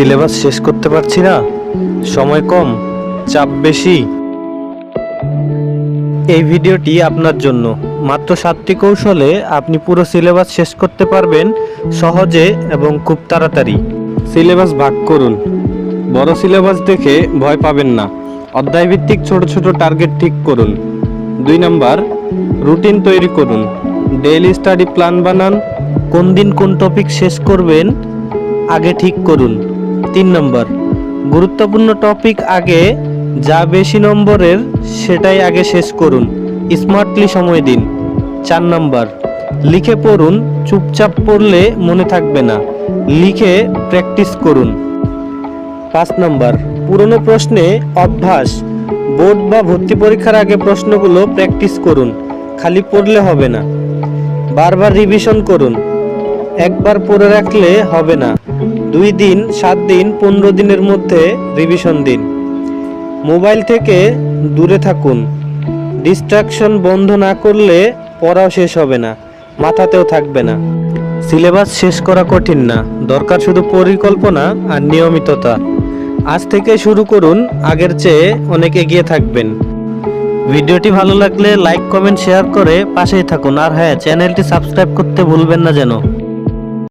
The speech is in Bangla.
সিলেবাস শেষ করতে পারছি না। সময় কম, চাপ বেশি। এই ভিডিওটি আপনার জন্য। মাত্র সাতটি কৌশলে আপনি পুরো সিলেবাস শেষ করতে পারবেন সহজে এবং খুব তাড়াতাড়ি। সিলেবাস ভাগ করুন। বড় সিলেবাস দেখে ভয় পাবেন না। অধ্যায়ভিত্তিক ছোট ছোট টার্গেট ঠিক করুন। দুই নাম্বার, রুটিন তৈরি করুন। ডেইলি স্টাডি প্ল্যান বানান। কোন দিন কোন টপিক শেষ করবেন, আগে ঠিক করুন। তিন নম্বর। গুরুত্বপূর্ণ টপিক আগে, যা বেশি নম্বরের, সেটাই আগে শেষ করুন। স্মার্টলি সময় দিন। চার নম্বর। লিখে পড়ুন, চুপচাপ পড়লে মনে থাকবে না। লিখে প্র্যাকটিস করুন। পাঁচ নম্বর। পুরনো প্রশ্নে অভ্যাস। বোর্ড বা ভর্তি পরীক্ষার আগে প্রশ্নগুলো প্র্যাকটিস করুন। খালি পড়লে হবে না। বারবার রিভিশন করুন। একবার পড়ে রাখলে হবে না। দুই দিন, সাত দিন, পনেরো দিনের মধ্যে রিভিশন দিন। মোবাইল থেকে দূরে থাকুন। ডিস্ট্রাকশন বন্ধ না করলে পড়াও শেষ হবে না, মাথাতেও থাকবে না। সিলেবাস শেষ করা কঠিন না, দরকার শুধু পরিকল্পনা আর নিয়মিততা। আজ থেকে শুরু করুন, আগের চেয়ে অনেক এগিয়ে থাকবেন। ভিডিওটি ভালো লাগলে লাইক কমেন্ট শেয়ার করে পাশেই থাকুন। আর হ্যাঁ চ্যানেলটি সাবস্ক্রাইব করতে ভুলবেন না যেন।